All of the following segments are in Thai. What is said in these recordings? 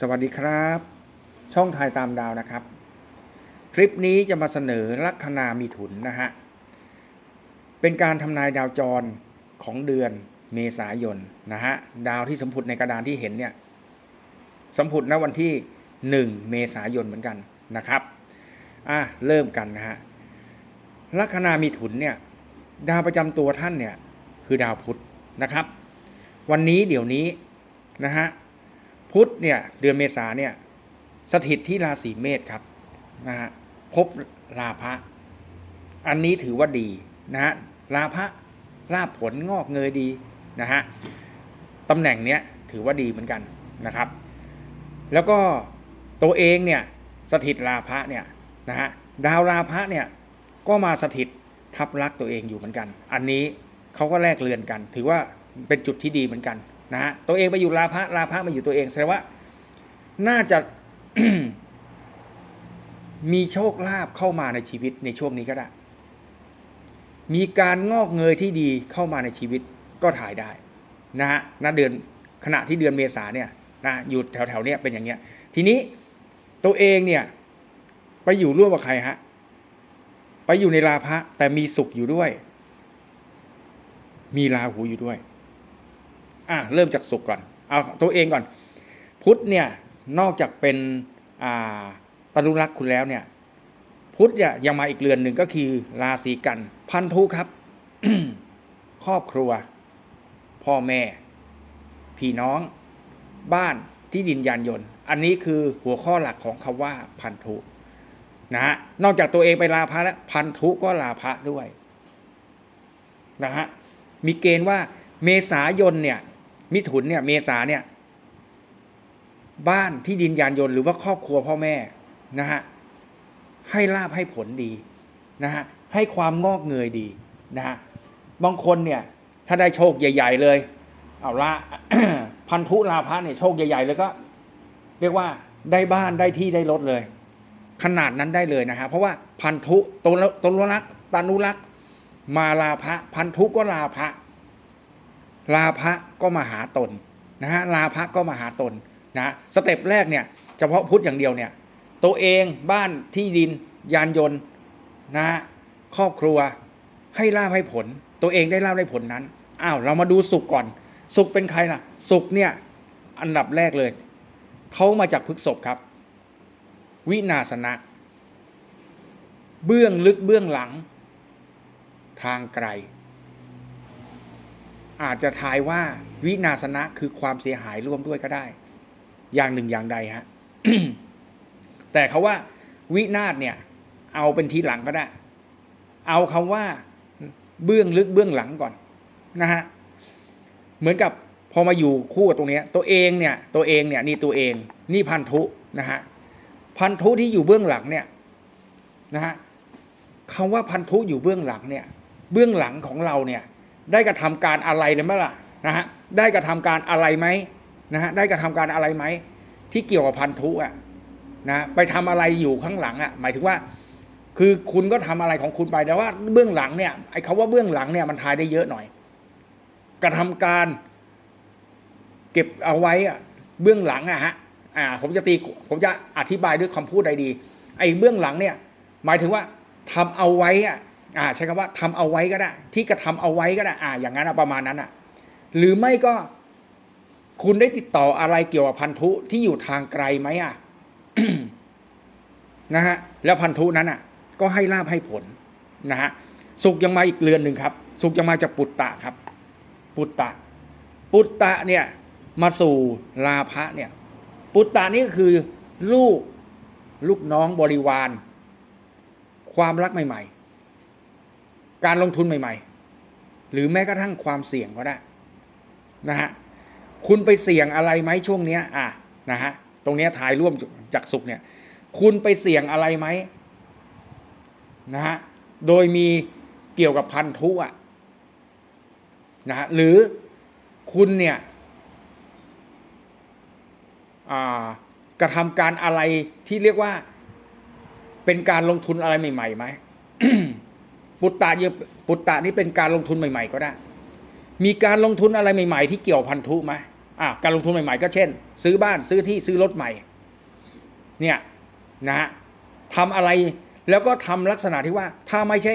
สวัสดีครับ ช่องไทยตามดาวนะครับ คลิปนี้จะมาเสนอลัคนามีถุนนะฮะ เป็นการทำนายดาวจรของเดือนเมษายนนะฮะ ดาวที่สมผุดในกระดานที่เห็นเนี่ยสมผุดณวันที่หนึ่งเมษายนเหมือนกันนะครับอะเริ่มกันนะฮะลัคนามีถุนเนี่ยดาวประจำตัวท่านเนี่ยคือดาวพุธนะครับ วันนี้เดี๋ยวนี้นะฮะ พุธเนี่ยเดือนเมษาเนี่ยสถิตที่ราศีเมษครับนะฮะพบลาภะอันนี้ถือว่าดีนะฮะลาภะลาผลงอกเงยดีนะฮะตำแหน่งเนี้ยถือว่าดีเหมือนกันนะครับ แล้วก็ตัวเองเนี่ยสถิตลาภะเนี่ยนะฮะดาวลาภะเนี่ยก็มาสถิตทับลักตัวเองอยู่เหมือนกัน อันนี้เขาก็แลกเรือนกัน ถือว่าเป็นจุดที่ดีเหมือนกัน นะฮะตัวเองไปอยู่ลาภะลาภะมาอยู่ตัวเองแสดงว่า น่าจะมีโชคลาภเข้ามาในชีวิตในช่วงนี้ก็ได้ มีการงอกเงยที่ดีเข้ามาในชีวิตก็ถ่ายได้นะฮะณเดือนขณะที่เดือนเมษาเนี่ยนะอยู่แถวๆเนี้ยเป็นอย่างเงี้ย ทีนี้ตัวเองเนี่ยไปอยู่ร่วมกับใครฮะไปอยู่ในลาภะแต่มีสุขอยู่ด้วย มีราหูอยู่ด้วย อะเริ่มจากสุขก่อน เอาตัวเองก่อน พุธเนี่ยนอกจากเป็นอ่าตนุรักษ์คุณแล้วเนี่ย พุธเนี่ยยังมาอีกเรือนหนึ่งก็คือราศีกัน พันธุครับ ครอบครัว พ่อแม่ พี่น้อง บ้านที่ดินยานยนต์ อันนี้คือหัวข้อหลักของคำว่าพันธุนะฮะนอกจากตัวเองไปลาภะแล้วพันธุก็ลาภะด้วยนะฮะมีเกณฑ์ว่าเมษายนเนี่ย มิถุนเนี่ยเมษาเนี่ย บ้านที่ดินยานยนต์หรือว่าครอบครัวพ่อแม่นะฮะให้ลาบให้ผลดีนะฮะให้ความงอกเงยดีนะฮะบางคนเนี่ย ถ้าได้โชคใหญ่ ๆ เลย เอาละพันธุลาภะเนี่ยโชคใหญ่ๆเลยก็ เรียกว่าได้บ้านได้ที่ได้รถเลย ขนาดนั้นได้เลยนะฮะเพราะว่าพันธุตนตนรักษ์ตานุรักษ์มาลาภะพันธุก็ลาภะ ลาภะก็มาหาตนนะฮะลาภะก็มาหาตนนะสเต็ปแรกเนี่ยเฉพาะพุทธอย่างเดียวเนี่ยตัวเองบ้านที่ดิน ยานยนต์นะครอบครัวให้ลาบให้ผล ตัวเองได้ลาบได้ผลนั้นอ้าวเรามาดูสุขก่อน สุขเป็นใครล่ะ สุขเนี่ยอันดับแรกเลยเขามาจากพฤกษบครับ วินาสนะ เบื้องลึกเบื้องหลัง ทางไกล อาจจะทายว่าวินาสนะคือความเสียหายร่วมด้วยก็ได้ อย่างหนึ่งอย่างใดฮะแต่เขาว่า วินาศเนี่ย เอาเป็นทีหลังก็ได้ เอาคำว่าเบื้องลึกเบื้องหลังก่อนนะฮะเหมือนกับพอมาอยู่คู่กับตรงเนี้ยตัวเองเนี่ยตัวเองเนี่ยนี่ตัวเองนี่พันธุนะฮะพันธุที่อยู่เบื้องหลังเนี่ยนะฮะคำว่าพันธุอยู่เบื้องหลังเนี่ย เบื้องหลังของเราเนี่ย ได้กระทำการอะไรเลยไหมล่ะนะฮะได้กระทำการอะไรไหมนะฮะได้กระทำการอะไรไหมที่เกี่ยวกับพันธุอะนะไปทำอะไรอยู่ข้างหลังอะหมายถึงว่า คือคุณก็ทำอะไรของคุณไปแต่ว่าเบื้องหลังเนี่ยไอ้คาว่าเบื้องหลังเนี่ยมันทายได้เยอะหน่อย กระทำการเก็บเอาไว้อะเบื้องหลังอะฮะอ่าผมจะตีผมจะอธิบายด้วยคำพูดใดดี ไอ้เบื้องหลังเนี่ย หมายถึงว่าทำเอาไว้อะ อ่าใช้คำว่าทำเอาไว้ก็ได้ ที่กระทำเอาไว้ก็ได้อ่าอย่างนั้นประมาณนั้นอะ หรือไม่ก็คุณได้ติดต่ออะไรเกี่ยวกับพันธุที่อยู่ทางไกลไหมอะนะฮะแล้วพันธุนั้นอะ ก็ให้ลาบให้ผลนะฮะสุกยังมาอีกเรือนหนึ่งครับ สุกยังมาจากปุตตะครับ ปุตตะ ปุตตะเนี่ย มาสู่ลาภะเนี่ย ปุตตะนี่ก็คือลูกลูกน้องบริวาร ความรักใหม่ ๆ การลงทุนใหม่ ๆ หรือแม้กระทั่งความเสี่ยงก็ได้นะฮะคุณไปเสี่ยงอะไรไหมช่วงเนี้ยอะนะฮะตรงเนี้ยถ่ายร่วมจากสุขเนี่ย คุณไปเสี่ยงอะไรไหมนะฮะโดยมีเกี่ยวกับพันธุอะนะฮะหรือคุณเนี่ยกระทำการอะไรที่เรียกว่าเป็นการลงทุนอะไรใหม่ๆไหม ปุตตะเยปุตตะนี่เป็นการลงทุนใหม่ ๆ ก็ได้ มีการลงทุนอะไรใหม่ ๆ ที่เกี่ยวพันธุไหมอ่าการลงทุนใหม่ ๆ ก็เช่น ซื้อบ้านซื้อที่ซื้อรถใหม่ เนี่ยนะฮะทำอะไรแล้วก็ทำลักษณะที่ว่าถ้าไม่ใช่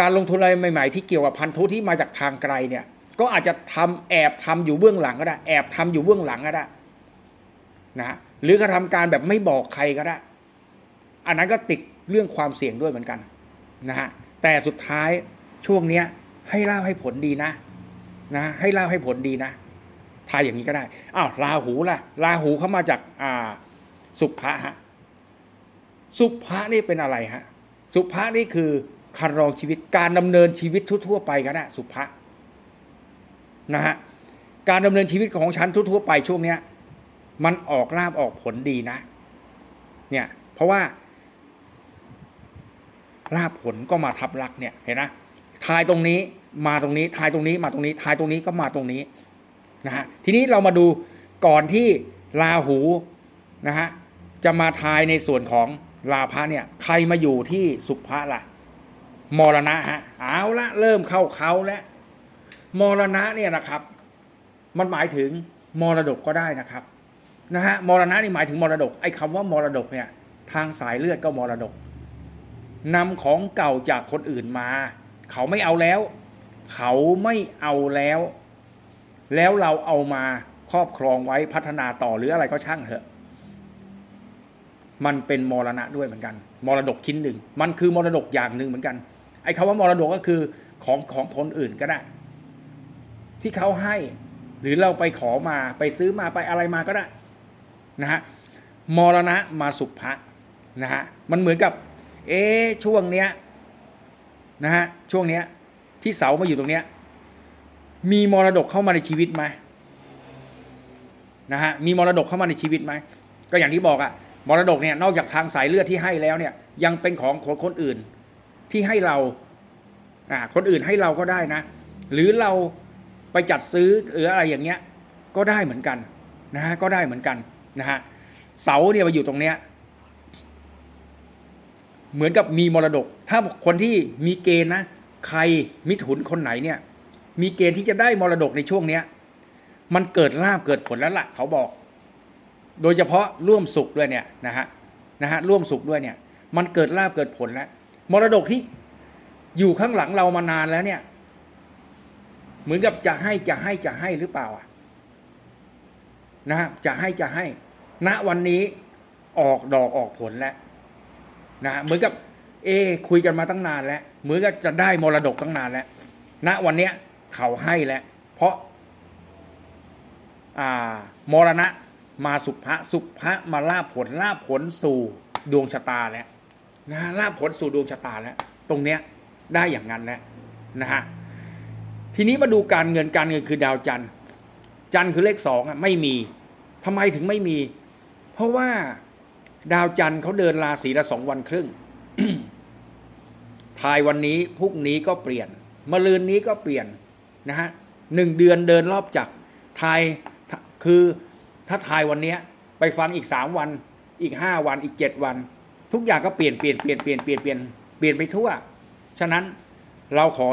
การลงทุนอะไรใหม่ ๆ ที่เกี่ยวกับพันธุที่มาจากทางไกลเนี่ย ก็อาจจะทำแอบทำอยู่เบื้องหลังก็ได้ แอบทำอยู่เบื้องหลังก็ได้นะหรือกระทำการแบบไม่บอกใครก็ได้ อันนั้นก็ติดเรื่องความเสี่ยงด้วยเหมือนกันนะฮะ แต่สุดท้ายช่วงเนี้ย ให้เล่าให้ผลดีนะ นะ ให้เล่าให้ผลดีนะทายอย่างนี้ก็ได้อ้าวราหูล่ะราหูเข้ามาจากอ่า สุภะฮะสุภะนี่เป็นอะไรฮะสุภะนี่คือคารองชีวิตการดำเนินชีวิตทั่ว ๆ ไปก็ได้สุภะนะฮะการดำเนินชีวิตของฉันทั่ว ๆ ไปช่วงเนี้ย มันออกลาบออกผลดีนะ เนี่ย เพราะว่า ลาบผลก็มาทับลักเนี่ยเห็นนะทายตรงนี้มาตรงนี้ทายตรงนี้มาตรงนี้ทายตรงนี้ก็มาตรงนี้นะฮะทีนี้เรามาดูก่อนที่ราหูนะฮะจะมาทายในส่วนของลาภะเนี่ยใครมาอยู่ที่สุภะล่ะมรณะฮะเอาละเริ่มเข้าเขาแล้วมรณะเนี่ยนะครับ มันหมายถึงมรดกก็ได้นะครับนะฮะมรณะนี่หมายถึงมรดกไอ้คำว่ามรดกเนี่ยทางสายเลือดก็มรดก นำของเก่าจากคนอื่นมา เขาไม่เอาแล้ว เขาไม่เอาแล้ว แล้วเราเอามาครอบครองไว้พัฒนาต่อหรืออะไรก็ช่างเถอะ มันเป็นมรณะด้วยเหมือนกัน มรดกชิ้นหนึ่ง มันคือมรดกอย่างหนึ่งเหมือนกัน ไอ้คำว่ามรดกก็คือของของคนอื่นก็ได้ ที่เขาให้ หรือเราไปขอมาไปซื้อมาไปอะไรมาก็ได้นะฮะมรณะมาสุภะนะฮะมันเหมือนกับ เอ๊ช่วงเนี้ยนะฮะช่วงเนี้ย ที่เสามาอยู่ตรงเนี้ย มีมรดกเข้ามาในชีวิตไหมนะฮะมีมรดกเข้ามาในชีวิตไหมก็อย่างที่บอกอะมรดกเนี่ยนอกจากทางสายเลือดที่ให้แล้วเนี่ย ยังเป็นของคนคนอื่นที่ให้เราอ่าคนอื่นให้เราก็ได้นะ หรือเราไปจัดซื้อหรืออะไรอย่างเงี้ย ก็ได้เหมือนกันนะฮะก็ได้เหมือนกันนะฮะเสาเนี่ยมาอยู่ตรงเนี้ย เหมือนกับมีมรดก ถ้าคนที่มีเกณฑ์นะใครมิถุนคนไหนเนี่ย มีเกณฑ์ที่จะได้มรดกในช่วงเนี้ย มันเกิดลาบเกิดผลแล้วล่ะเขาบอก โดยเฉพาะร่วมสุขด้วยเนี่ยนะฮะนะฮะร่วมสุขด้วยเนี่ย มันเกิดลาบเกิดผลแล้วมรดกที่อยู่ข้างหลังเรามานานแล้วเนี่ย เหมือนกับจะให้จะให้จะให้หรือเปล่าอะนะฮะจะให้จะให้ณวันนี้ออกดอกออกผลแล้ว นะเหมือนกับ เอ คุยกันมาตั้งนานแล้วเหมือนกับจะได้มรดกตั้งนานแล้วณวันเนี้ยเขาให้แล้ว เพราะ อ่ามรณะมาสุภะสุภะมาลาบผลลาบผลสู่ดวงชะตาแล้วนะลาบผลสู่ดวงชะตาแล้ว ตรงเนี้ยได้อย่างนั้นแล้วนะฮะทีนี้มาดูการเงินการเงินคือดาวจันทร์จันทร์คือเลขสองอะไม่มีทำไมถึงไม่มี เพราะว่า ดาวจันทร์เขาเดินราศีละสองวันครึ่ง ทายวันนี้พรุ่งนี้ก็เปลี่ยนมะรืนนี้ก็เปลี่ยนนะฮะหนึ่งเดือนเดินรอบจักรทายคือถ้าทายวันนี้ไปฟังอีกสามวันอีกห้าวันอีกเจ็ดวัน ทุกอย่างก็เปลี่ยนเปลี่ยนเปลี่ยนเปลี่ยนเปลี่ยนเปลี่ยนเปลี่ยนไปทั่ว ฉะนั้นเราขอ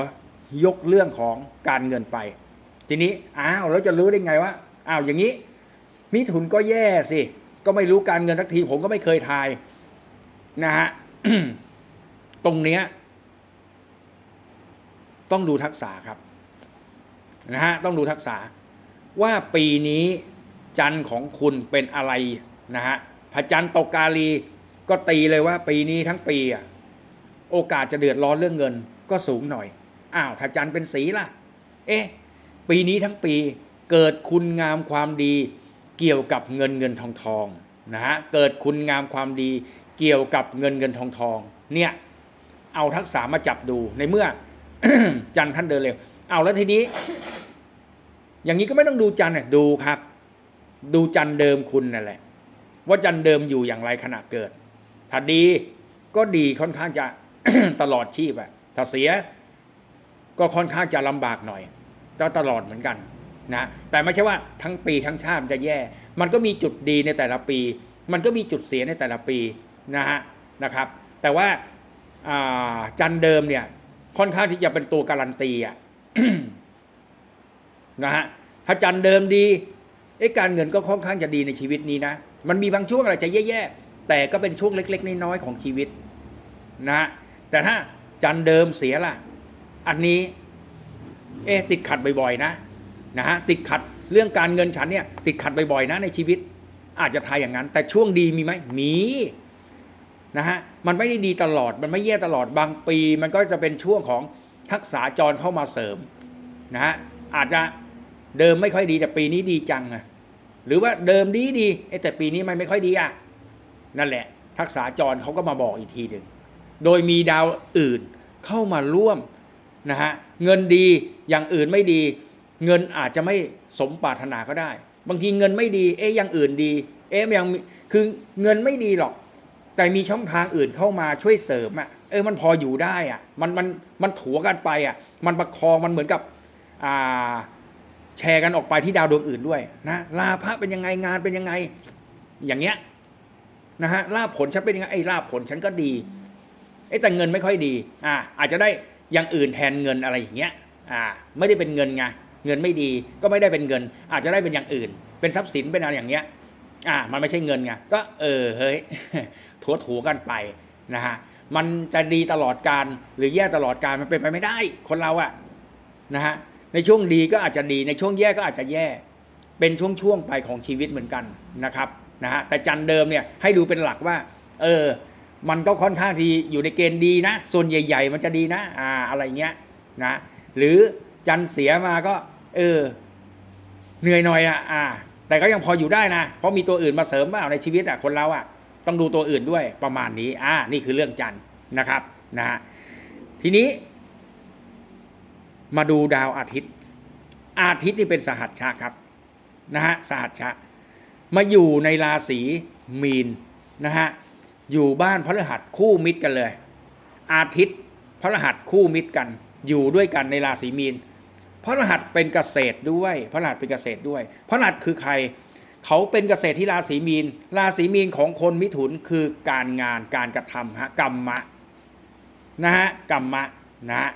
ยกเรื่องของการเงินไป ทีนี้อ้าวเราจะรู้ได้ไงว่าอ้าวอย่างนี้มิถุนก็แย่สิ ก็ไม่รู้การเงินสักที ผมก็ไม่เคยทายนะฮะตรงเนี้ย ต้องดูทักษะครับนะฮะต้องดูทักษะว่าปีนี้จันทร์ของคุณเป็นอะไรนะฮะพระจันทร์ตกกาลี ก็ตีเลยว่า ปีนี้ทั้งปีอะโอกาสจะเดือดร้อนเรื่องเงิน ก็สูงหน่อยอ้าวถ้าจันทร์เป็นสีล่ะ เอ๊ะปีนี้ทั้งปีเกิดคุณงามความดี เกี่ยวกับเงินเงินทองทองนะฮะเกิดคุณงามความดีเกี่ยวกับเงินเงินทองทองเนี่ยเอาทักษะมาจับดูในเมื่อ จันท่านเดินเร็ว เอาแล้วทีนี้ อย่างนี้ก็ไม่ต้องดูจันเนี่ยดูครับ ดูจันเดิมคุณนั่นแหละ ว่าจันเดิมอยู่อย่างไรขณะเกิด ถ้าดีก็ดีค่อนข้างจะตลอดชีพอะถ้าเสีย ก็ค่อนข้างจะลำบากหน่อยก็ตลอดเหมือนกัน นะแต่ไม่ใช่ว่าทั้งปีทั้งชาติมันจะแย่ มันก็มีจุดดีในแต่ละปี มันก็มีจุดเสียในแต่ละปีนะฮะนะครับ แต่ว่าาจันเดิมเนี่ยค่อนข้างที่จะเป็นตัวการันตีอะนะฮะถ้าจันเดิมดีเอ๊ะการเงินก็ค่อนข้างจะดีในชีวิตนี้นะ มันมีบางช่วงอะไรจะแย่ๆแต่ก็เป็นช่วงเล็ก ๆ น้อยๆของชีวิตนะแต่ถ้าจันเดิมเสียล่ะ อันนี้ เอ๊ะติดขัดบ่อยๆนะ นะฮะติดขัดเรื่องการเงินฉันเนี่ยติดขัดบ่อยๆนะในชีวิต อาจจะทายอย่างนั้น แต่ช่วงดีมีไหมมีนะฮะมันไม่ได้ดีตลอดมันไม่แย่ตลอดบางปี มันก็จะเป็นช่วงของทักษะจรเข้ามาเสริมนะฮะอาจจะเดิมไม่ค่อยดีแต่ปีนี้ดีจังอะหรือว่าเดิมดีดีแต่ปีนี้มันไม่ค่อยดีอะนั่นแหละ ทักษะจรเขาก็มาบอกอีกทีหนึ่งโดยมีดาวอื่นเข้ามาร่วมนะฮะเงินดีอย่างอื่นไม่ดี เงินอาจจะไม่สมปรารถนาก็ได้ บางทีเงินไม่ดี เอ๊ะอย่างอื่นดี เอ๊ะยังคือเงินไม่ดีหรอก แต่มีช่องทางอื่นเข้ามาช่วยเสริมอะเออมันพออยู่ได้อะมันมันมันถัวกันไปอะมันประคองมันเหมือนกับอ่าแชร์กันออกไปที่ดาวดวงอื่นด้วยนะลาภะเป็นยังไงงานเป็นยังไง อย่างเงี้ยนะฮะลาภผลฉันเป็นยังไงไอ้ลาภผลฉันก็ดีไอ้แต่เงินไม่ค่อยดี อ่าอาจจะได้อย่างอื่นแทนเงินอะไรอย่างเงี้ยอ่าไม่ได้เป็นเงินไง เงินไม่ดีก็ไม่ได้เป็นเงิน อาจจะได้เป็นอย่างอื่น เป็นทรัพย์สินเป็นอะไรอย่างเงี้ยอ่ามันไม่ใช่เงินไงก็เออเฮ้ยถัวถัวกันไปนะฮะมันจะดีตลอดการหรือแย่ตลอดการมันเป็นไปไม่ได้ คนเราอะนะฮะในช่วงดีก็อาจจะดีในช่วงแย่ก็อาจจะแย่ เป็นช่วงๆไปของชีวิตเหมือนกันนะครับนะฮะแต่จันเดิมเนี่ยให้ดูเป็นหลักว่า เออ มันก็ค่อนข้างที่อยู่ในเกณฑ์ดีนะส่วนใหญ่ ๆ มันจะดีนะอ่าอะไรเงี้ยนะหรือจันเสียมาก็ เออ เหนื่อยหน่อยอะอ่า แต่ก็ยังพออยู่ได้นะ เพราะมีตัวอื่นมาเสริมเปล่าในชีวิตอะคนเราอะต้องดูตัวอื่นด้วยประมาณนี้ อ่า นี่คือเรื่องจันทร์นะครับ นะฮะทีนี้ มาดูดาวอาทิตย์ อาทิตย์นี่เป็นสหัชชะครับ นะฮะสหัชชะ มาอยู่ในราศีมีนนะฮะอยู่บ้านพฤหัสคู่มิตรกันเลย อาทิตย์พฤหัสคู่มิตรกัน อยู่ด้วยกันในราศีมีน พฤหัสเป็นเกษตรด้วยพฤหัสเป็นเกษตรด้วยพฤหัสคือใคร เขาเป็นเกษตรที่ราศีมีน ราศีมีนของคนมิถุนคือการงานการกระทำฮะกรรมะนะฮะกรรมะนะฮะ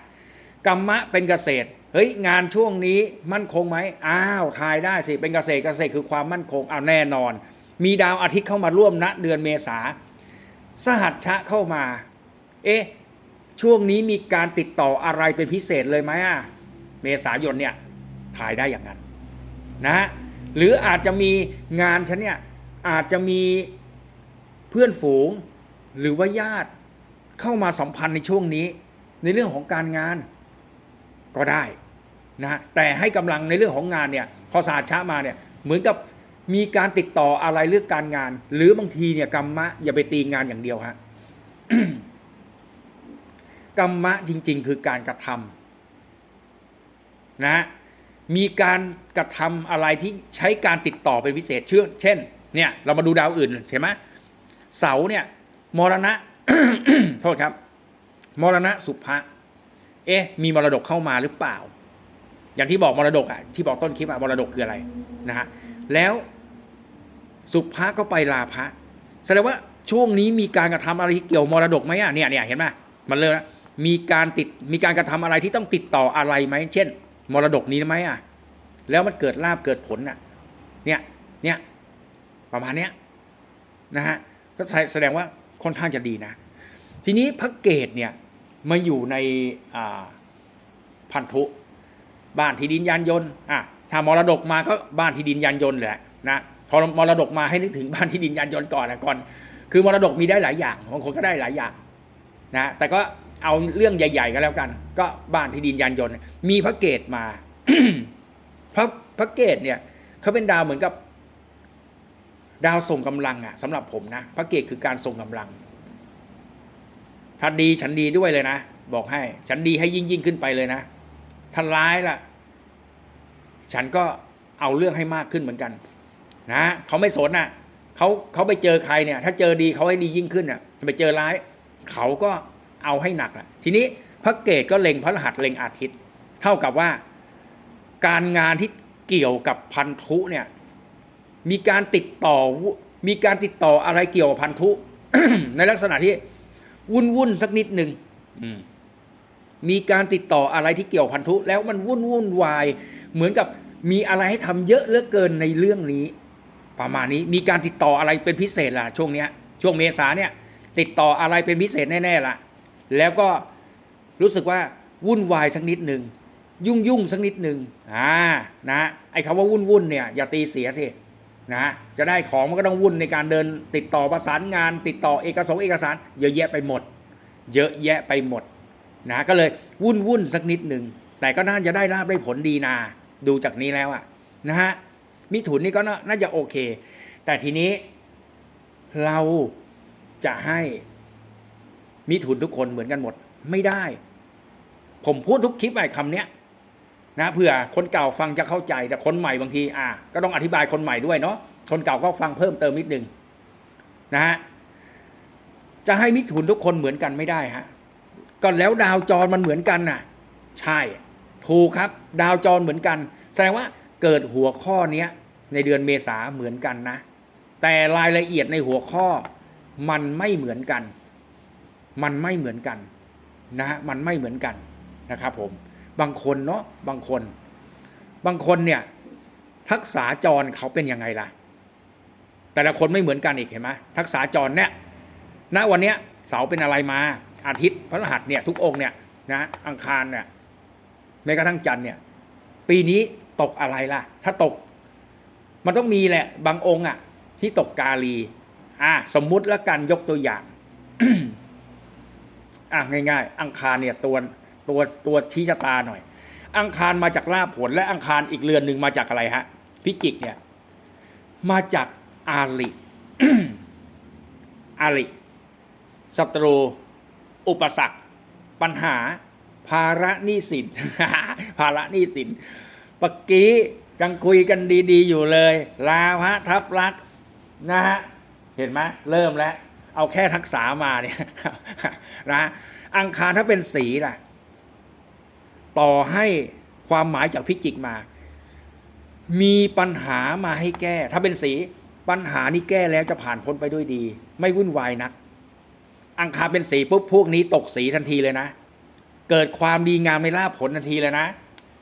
กรรมะเป็นเกษตรเฮ้ยงานช่วงนี้มั่นคงไหมอ้าวทายได้สิเป็นเกษตรเกษตรคือความมั่นคงอ้าวแน่นอน มีดาวอาทิตย์เข้ามาร่วมณเดือนเมษาสหัชชะเข้ามา เอ๊ะช่วงนี้มีการติดต่ออะไรเป็นพิเศษเลยไหมอะ เมษายนเนี่ยถ่ายได้อย่างนั้นนะฮะหรืออาจจะมีงานฉันเนี่ยอาจจะมีเพื่อนฝูงหรือว่าญาติเข้ามาสัมพันธ์ในช่วงนี้ ในเรื่องของการงานก็ได้นะฮะแต่ให้กำลังในเรื่องของงานเนี่ยพอศาสตร์ช้ามาเนี่ยเหมือนกับมีการติดต่ออะไรเรื่องการงาน หรือบางทีเนี่ยกรรมะอย่าไปตีงานอย่างเดียวฮะกรรมะจริง ๆ คือการกระทำ นะฮะมีการกระทำอะไรที่ใช้การติดต่อเป็นพิเศษเชื่อเช่นเนี่ยเรามาดูดาวอื่นเห็นไหมเสาเนี่ยมรณะโทษครับ มรณะสุภะเอ๊ะมีมรดกเข้ามาหรือเปล่า อย่างที่บอกมรดกอะที่บอกต้นคลิปอะมรดกคืออะไรนะฮะแล้วสุภะก็ไปลาภะแสดงว่าช่วงนี้มีการกระทำอะไรที่เกี่ยวมรดกไหมอะเนี่ยเนี่ยเห็นไหมมันเลยนะมีการติดมีการกระทำอะไรที่ต้องติดต่ออะไรไหมเช่น มรดกนี้ไหมอะ แล้วมันเกิดลาบเกิดผลอะ เนี่ยเนี่ยประมาณเนี้ยนะฮะก็แสดงว่าค่อนข้างจะดีนะ ทีนี้พระเกตเนี่ยมาอยู่ในอ่าพันธุบ้านที่ดินยานยนต์อะถ้ามรดกมาก็บ้านที่ดินยานยนต์แหละนะพอมรดกมาให้นึกถึงบ้านที่ดินยานยนต์ก่อนนะก่อน คือมรดกมีได้หลายอย่างบางคนก็ได้หลายอย่างนะแต่ก็ เอาเรื่องใหญ่ ๆ ก็แล้วกัน ก็บ้านที่ดินยานยนต์ มีพระเกตมาพระพระเกตเนี่ยเขาเป็นดาวเหมือนกับ ดาวส่งกำลังอะสำหรับผมนะพระเกตคือการส่งกำลังถ้าดีฉันดีด้วยเลยนะบอกให้ ฉันดีให้ยิ่งยิ่งขึ้นไปเลยนะถ้าร้ายล่ะ ฉันก็เอาเรื่องให้มากขึ้นเหมือนกัน นะเขาไม่สนอะเขาเขาไปเจอใครเนี่ย ถ้าเจอดีเขาให้ดียิ่งขึ้นอะไปเจอร้าย เขาก็ เอาให้หนักอะทีนี้พระเกตก็เล็งพระรหัสเล็งอาทิตย์ เท่ากับว่า การงานที่เกี่ยวกับพันธุเนี่ย มีการติดต่อมีการติดต่ออะไรเกี่ยวกับพันธุ ในลักษณะที่วุ่นวุ่นๆสักนิดหนึ่งมีการติดต่ออะไรที่เกี่ยวพันธุ แล้วมันวุ่นวุ่นวาย เหมือนกับมีอะไรให้ทำเยอะเหลือเกินในเรื่องนี้ ประมาณนี้มีการติดต่ออะไรเป็นพิเศษล่ะช่วงเนี้ย ช่วงเมษาเนี่ย ติดต่ออะไรเป็นพิเศษแน่ๆล่ะ แล้วก็รู้สึกว่าวุ่นวายสักนิดหนึ่งยุ่งยุ่งสักนิดหนึ่งอ่านะไอ้คำว่าวุ่นวุ่นๆเนี่ยอย่าตีเสียสินะจะได้ของมันก็ต้องวุ่นในการเดินติดต่อประสานงาน ติดต่อเอกสารเอกสาร เยอะแยะไปหมด เยอะแยะไปหมดนะก็เลยวุ่นวุ่นๆสักนิดหนึ่งแต่ก็น่าจะได้ราบได้ผลดีนาดูจากนี้แล้วอะนะฮะมิถุนนี่ก็น่าจะโอเค แต่ทีนี้เราจะให้ มิถุนทุกคนเหมือนกันหมด ไม่ได้ ผมพูดทุกคลิปไอ้คำเนี้ยนะเผื่อคนเก่าฟังจะเข้าใจแต่คนใหม่บางที อะก็ต้องอธิบายคนใหม่ด้วยเนาะคนเก่าก็ฟังเพิ่มเติมนิดนึงนะฮะจะให้มิถุนทุกคนเหมือนกันไม่ได้ฮะก็แล้วดาวจรมันเหมือนกันน่ะ ใช่ ถูกครับ ดาวจรเหมือนกัน แสดงว่าเกิดหัวข้อเนี้ยในเดือนเมษาเหมือนกันนะ แต่รายละเอียดในหัวข้อมันไม่เหมือนกัน มันไม่เหมือนกันนะฮะมันไม่เหมือนกันนะครับผมบางคนเนาะบางคน บางคนเนี่ยทักษาจรเขาเป็นยังไงล่ะ แต่ละคนไม่เหมือนกันอีกเห็นไหมทักษาจรเนี่ยณวันเนี้ยเสาเป็นอะไรมาอาทิตย์พระรหัสเนี่ยทุกองค์เนี่ยนะอังคารเนี่ยแม้กระทั่งจันเนี่ยปีนี้ตกอะไรล่ะ ถ้าตก มันต้องมีแหละ บางองค์อะ ที่ตกกาลี อะสมมุติล้วกันยกตัวอย่าง อะง่าย ๆ อังคารเนี่ยตัวตัวตัวชี้ชะตาหน่อย อังคารมาจากลาภผลและอังคารอีกเรือนหนึ่งมาจากอะไรฮะพิจิกเนี่ยมาจากอาลิอาลิศัตรู อุปสรรค ปัญหา ภาระหนี้สินภาระหนี้สินปกกี้ยังคุยกันดี ๆ อยู่เลยลาพระทับรักนะฮะเห็นไหมเริ่มแล้ว เอาแค่ทักษามาเนี่ยนะอังคารถ้าเป็นสีล่ะ ต่อให้ความหมายจากพิจิกมา มีปัญหามาให้แก้ ถ้าเป็นสีปัญหานี้แก้แล้วจะผ่านพ้นไปด้วยดี ไม่วุ่นวายนัก อังคารเป็นสีปุ๊บพวกนี้ตกสีทันทีเลยนะ เกิดความดีงามในลาภผลทันทีเลยนะ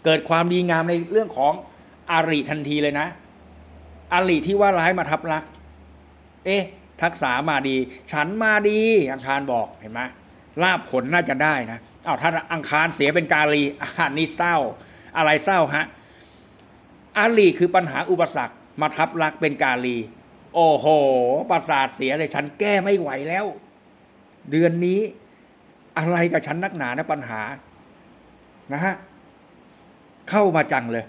เกิดความดีงามในเรื่องของอาริทันทีเลยนะอาริที่ว่าร้ายมาทับรัก เอ๊ะ ทักษามาดี ฉันมาดี อังคารบอกเห็นไหมลาภผลน่าจะได้นะเอาถ้าอังคารเสียเป็นกาลีอ่านนี่เศร้า อะไรเศร้าฮะอาลีคือปัญหาอุปสรรคมาทับรักเป็นกาลี โอ้โห ประสาทเสียเลยฉันแก้ไม่ไหวแล้ว เดือนนี้ อะไรกับฉันนักหนานะปัญหา นะฮะเข้ามาจังเลย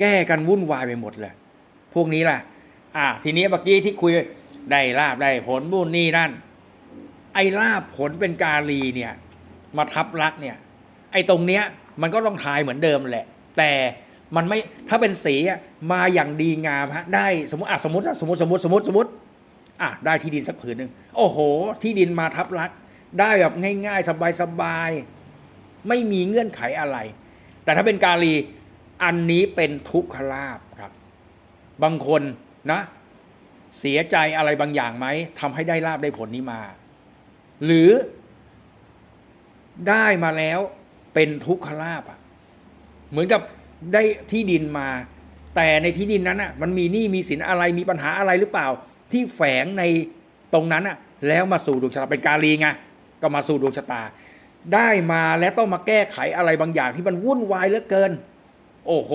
แก้กันวุ่นวายไปหมดเลย พวกนี้ล่ะ อ่า ทีนี้เมื่อกี้ที่คุย ได้ลาบได้ผลบุญนี่นั่น ไอ้ลาบผลเป็นกาลีเนี่ย มาทับรักเนี่ย ไอ้ตรงเนี้ย มันก็ต้องทายเหมือนเดิมแหละ แต่มันไม่ถ้าเป็นสีมาอย่างดีงามฮะได้สมมติอะสมมติอะสมมติสมมติสมมติสมมติอะได้ที่ดินสักผืนหนึ่งโอ้โห ที่ดินมาทับรัก ได้แบบง่ายๆ สบายๆ ไม่มีเงื่อนไขอะไร แต่ถ้าเป็นกาลีอันนี้เป็นทุกขลาบครับ บางคนนะ เสียใจอะไรบางอย่างไหมทำให้ได้ลาบได้ผลนี้มา หรือได้มาแล้วเป็นทุกขลาบอะเหมือนกับได้ที่ดินมา แต่ในที่ดินนั้นอะ มันมีหนี้มีสินอะไรมีปัญหาอะไรหรือเปล่า ที่แฝงในตรงนั้นอะ แล้วมาสู่ดวงชะตาเป็นกาลีไงก็มาสู่ดวงชะตา ได้มาแล้วต้องมาแก้ไขอะไรบางอย่างที่มันวุ่นวายเหลือเกิน โอ้โห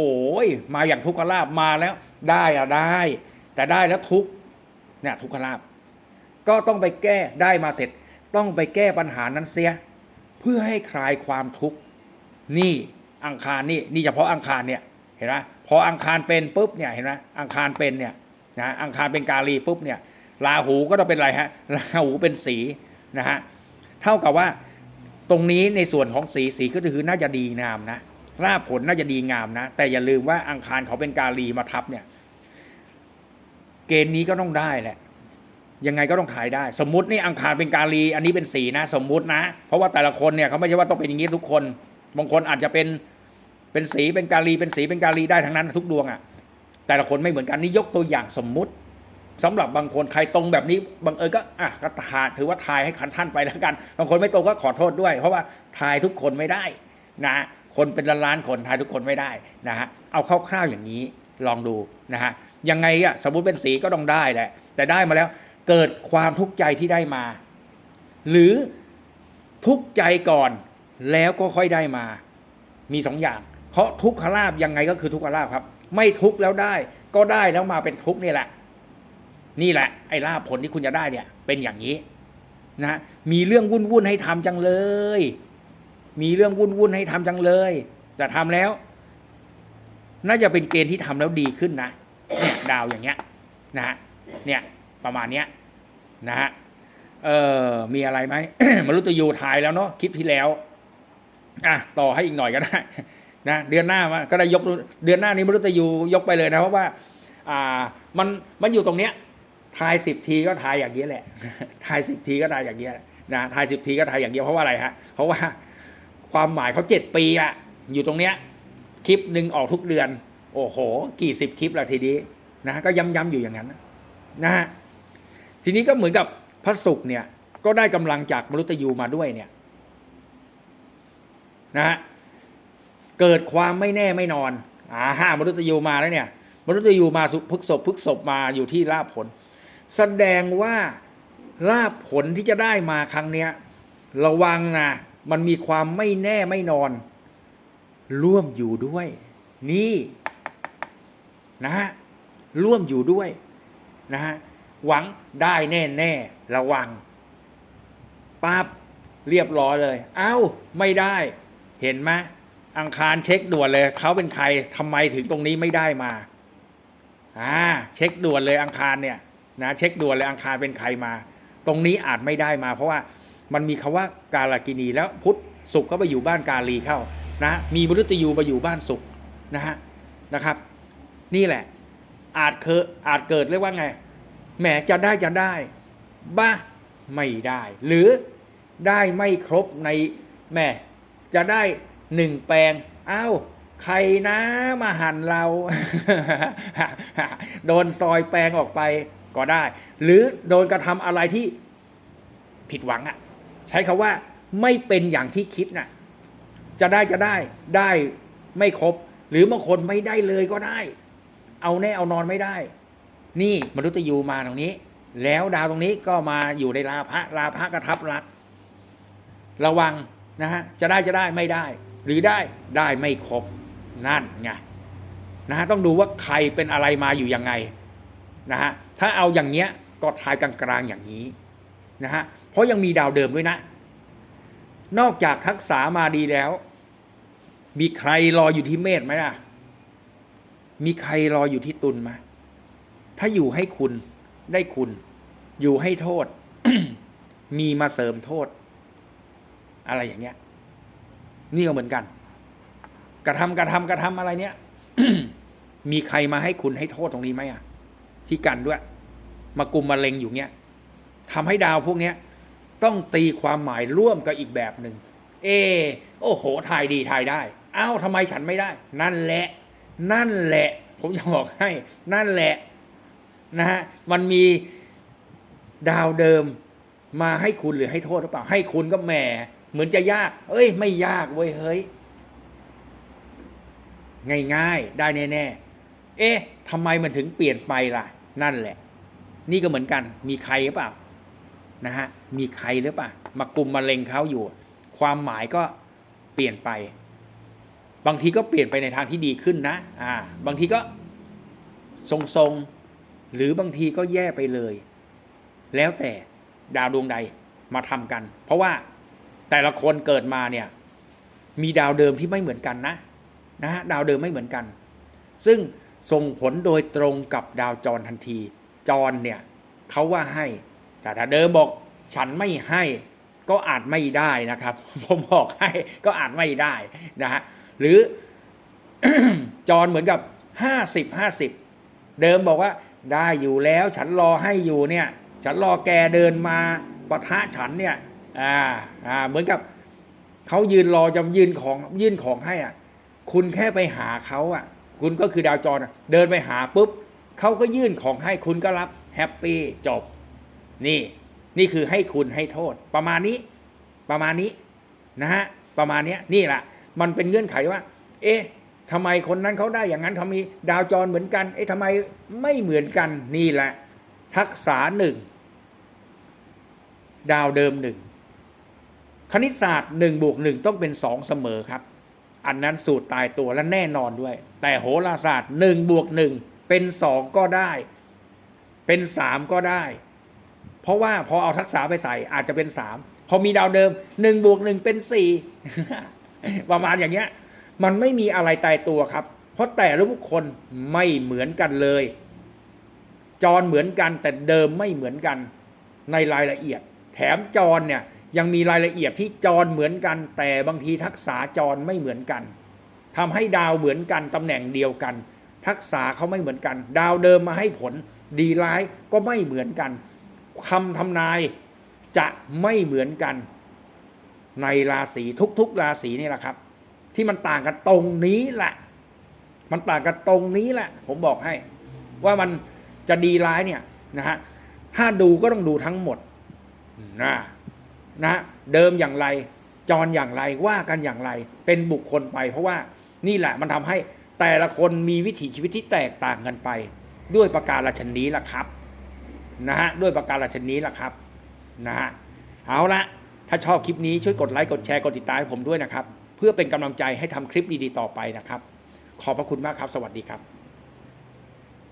มาอย่างทุกขลาบมาแล้ว ได้อะได้ แต่ได้แล้วทุก เนี่ยทุกขลาบก็ต้องไปแก้ได้มาเสร็จ ต้องไปแก้ปัญหานั้นเสีย เพื่อให้คลายความทุกข์นี่อังคารนี่นี่เฉพาะอังคารเนี่ยเห็นไหมพออังคารเป็นปุ๊บเนี่ยเห็นไหมอังคารเป็นเนี่ยนะอังคารเป็นกาลีปุ๊บเนี่ยราหูก็ต้องเป็นอะไรฮะราหูเป็นสีนะฮะเท่ากับว่าตรงนี้ในส่วนของสีสีก็คือน่าจะดีงามนะลาภผลน่าจะดีงามนะ แต่อย่าลืมว่าอังคารเขาเป็นกาลีมาทับเนี่ย เกณฑ์นี้ก็ต้องได้แหละ ยังไงก็ต้องถ่ายได้ สมมตินี่อังคารเป็นกาลี อันนี้เป็นสีนะ สมมุตินะ เพราะว่าแต่ละคนเนี่ยเขาไม่ใช่ว่าต้องเป็นอย่างนี้ทุกคน บางคนอาจจะเป็นเป็นสีเป็นกาลีเป็นสีเป็นกาลีได้ทั้งนั้นทุกดวงอะ่ะ แต่ละคนไม่เหมือนกันนี่ยกตัวอย่างสมมุติสำหรับบางคนใครตรงแบบนี้บางเอิญก็อะก็ทายถือว่าทายให้คันท่านไปแล้วกัน บางคนไม่ตรงก็ขอโทษด้วย เพราะว่าทายทุกคนไม่ได้นะคนเป็นล้านๆคนทายทุกคนไม่ได้นะฮะเอาคร่าวๆอย่างนี้ลองดูนะฮะ ยังไงอะสมมติเป็นสีก็ต้องได้แหละ แต่ได้มาแล้วเกิดความทุกข์ใจที่ได้มา หรือทุกข์ใจก่อนแล้วก็ค่อยได้มา มีสองอย่าง เพราะทุกขลาบยังไงก็คือทุกขลาบครับ ไม่ทุกข์แล้วได้ก็ได้แล้วมาเป็นทุกข์นี่แหละ นี่แหละ ไอ้ลาบผลที่คุณจะได้เนี่ย เป็นอย่างนี้นะมีเรื่องวุ่นวุ่นให้ทำจังเลย มีเรื่องวุ่นวุ่นให้ทำจังเลย แต่ทำแล้ว น่าจะเป็นเกณฑ์ที่ทำแล้วดีขึ้นนะ ดาวอย่างเงี้ยนะฮะเนี่ยประมาณเนี้ยนะฮะเออมีอะไรไหมมรุตยูทายแล้วเนาะคลิปที่แล้วอะต่อให้อีกหน่อยก็ได้นะเดือนหน้ามาก็ได้ยกเดือนหน้านี้มรุตยูยกไปเลยนะเพราะว่า อ่ามันมันอยู่ตรงเนี้ยทายสิบทีก็ทายอย่างนี้ยแหละทายสิบทีก็ทายอย่างนี้ยนะทายสิบทีก็ทายอย่างเดียเพราะว่าอะไรฮะเพราะว่าความหมายเขาเจ็ดปีอะอยู่ตรงเนี้ยคลิปหนึ่งออกทุกเดือน โอ้โห กี่สิบคลิปแล้วทีนี้ นะก็ย้ำๆอยู่อย่างนั้นนะฮะทีนี้ก็เหมือนกับพระศุกร์เนี่ย ก็ได้กำลังจากมรุตยูมาด้วยเนี่ยนะฮะเกิดความไม่แน่ไม่นอนอ่าห้ามรุตยูมาแล้วเนี่ยมรุตยูมาสุพึกศพพึกศพมาอยู่ที่ลาภผล แสดงว่าลาภผลที่จะได้มาครั้งเนี้ยระวังนะมันมีความไม่แน่ไม่นอน ร่วมอยู่ด้วย นี่ นะฮะ ร่วมอยู่ด้วยนะฮะหวังได้แน่แน่ระวังปั๊บเรียบร้อยเลย เอ้าไม่ได้เห็นไหมอังคารเช็คด่วนเลยเขาเป็นใครทำไมถึงตรงนี้ไม่ได้มาอ่าเช็คด่วนเลยอังคารเนี่ยนะเช็คด่วนเลยอังคารเป็นใครมา ตรงนี้อาจไม่ได้มา เพราะว่ามันมีคำว่ากาลกินีแล้วพุทธสุขก็ไปอยู่บ้านกาลีเข้านะมีมฤตยูไปอยู่บ้านสุขนะฮะนะครับ นี่แหละ อาจเคออาจเกิดเรียกว่าไงแหมจะได้จะได้บ้าไม่ได้ หรือได้ไม่ครบในแหมจะได้หนึ่งแปลงอ้าวใครนะมาหั่นเรา โดนซอยแปลงออกไปก็ได้ หรือโดนกระทำอะไรที่ผิดหวังอะ่ะ ใช้คาว่าไม่เป็นอย่างที่คิดน่ะจะได้จะได้ได้ไม่ครบ หรือบางคนไม่ได้เลยก็ได้ เอาแน่เอานอนไม่ได้ นี่มนุษย์ยูมาตรงนี้ แล้วดาวตรงนี้ก็มาอยู่ในราพะราพะกระทับรักระวังนะฮะจะได้จะได้ไม่ได้ หรือได้ได้ไม่ครบนั่นไงนะฮะต้องดูว่าใครเป็นอะไรมาอยู่ยังไงนะฮะถ้าเอาอย่างเงี้ยก็ทายกลางๆอย่างนี้นะฮะเพราะยังมีดาวเดิมด้วยนะ นอกจากทักษะมาดีแล้ว มีใครรออยู่ที่เมษไหมล่ะ มีใครรออยู่ที่ตุลไหมถ้าอยู่ให้คุณได้คุณ อยู่ให้โทษ มีมาเสริมโทษ อะไรอย่างเงี้ย นี่ก็เหมือนกัน กระทำกระทำกระทำอะไรเนี้ยมีใครมาให้คุณให้โทษตรงนี้ไหมอะ ที่กันด้วย มากุมมาเลงอยู่เนี้ยทำให้ดาวพวกเนี้ย ต้องตีความหมายร่วมกับอีกแบบหนึ่งเอ โอ้โหทายดีทายได้ อ้าวทำไมฉันไม่ได้ นั่นแหละ นั่นแหละ ผมจะบอกให้ นั่นแหละนะฮะมันมีดาวเดิมมาให้คุณหรือให้โทษหรือเปล่า ให้คุณก็แหมเหมือนจะยาก เอ้ย ไม่ยากเว้ยเฮ้ยง่ายๆ ได้แน่ๆ เอ๊ะทำไมมันถึงเปลี่ยนไปล่ะ นั่นแหละ นี่ก็เหมือนกัน มีใครหรือเปล่านะฮะ มีใครหรือเปล่ามากลุ่มมาเล็งเขาอยู่ ความหมายก็เปลี่ยนไป บางทีก็เปลี่ยนไปในทางที่ดีขึ้นนะอ่าบางทีก็ทรงๆ หรือบางทีก็แย่ไปเลย แล้วแต่ดาวดวงใดมาทำกัน เพราะว่าแต่ละคนเกิดมาเนี่ยมีดาวเดิมที่ไม่เหมือนกันนะนะฮะดาวเดิมไม่เหมือนกัน ซึ่งส่งผลโดยตรงกับดาวจรทันที จรเนี่ยเขาว่าให้ แต่ถ้าเดิมบอกฉันไม่ให้ก็อาจไม่ได้นะครับ ผมบอกให้ก็อาจไม่ได้นะฮะ หรือจรเหมือนกับห้าสิบห้าสิบเดิมบอกว่าได้อยู่แล้วฉันรอให้อยู่เนี่ย ฉันรอแกเดินมาปะทะฉันเนี่ยอ่าอ่าเหมือนกับเขายืนรอจะยื่นของยื่นของให้อะ คุณแค่ไปหาเขาอะ คุณก็คือดาวจรอเดินไปหาปุ๊บเขาก็ยื่นของให้คุณก็รับแฮปปี้จบ นี่ นี่คือให้คุณให้โทษ ประมาณนี้ ประมาณนี้นะฮะประมาณเนี้ยนี่แหละ มันเป็นเงื่อนไขว่า เอ๊ะทำไมคนนั้นเขาได้อย่างนั้นเขามีดาวจรเหมือนกัน เอ๊ะทำไมไม่เหมือนกันนี่แหละ ทักษะหนึ่งดาวเดิมหนึ่งคณิตศาสตร์หนึ่งบวกหนึ่งต้องเป็นสองเสมอครับ อันนั้นสูตรตายตัวและแน่นอนด้วย แต่โหราศาสตร์หนึ่งบวกหนึ่งเป็นสองก็ได้ เป็นสามก็ได้ เพราะว่าพอเอาทักษะไปใส่อาจจะเป็นสามพอมีดาวเดิมหนึ่งบวกหนึ่งเป็นสี่ ประมาณอย่างเงี้ย มันไม่มีอะไรตายตัวครับ เพราะแต่ละบุคคลไม่เหมือนกันเลย จรเหมือนกันแต่เดิมไม่เหมือนกันในรายละเอียด แถมจรเนี่ยยังมีรายละเอียดที่จรเหมือนกัน แต่บางทีทักษะจรไม่เหมือนกันทำให้ดาวเหมือนกันตำแหน่งเดียวกัน ทักษะเขาไม่เหมือนกัน ดาวเดิมมาให้ผลดีร้ายก็ไม่เหมือนกันคำทำนายจะไม่เหมือนกัน ในราศีทุกๆ ราศีนี่แหละครับ ที่มันต่างกันตรงนี้แหละ มันต่างกันตรงนี้แหละ ผมบอกให้ ว่ามันจะดีร้ายเนี่ยนะฮะถ้าดูก็ต้องดูทั้งหมดนะนะฮะเดิมอย่างไร จรอย่างไรว่ากันอย่างไร เป็นบุคคลไป เพราะว่านี่แหละมันทำให้แต่ละคนมีวิถีชีวิตที่แตกต่างกันไป ด้วยประการละชนนี้ล่ะครับนะฮะด้วยประการละชนนี้ล่ะครับนะฮะเอาละ ถ้าชอบคลิปนี้ช่วยกดไลค์กดแชร์กดติดตามให้ผมด้วยนะครับ เพื่อเป็นกำลังใจให้ทำคลิปดีๆต่อไปนะครับ ขอบพระคุณมากครับ สวัสดีครับ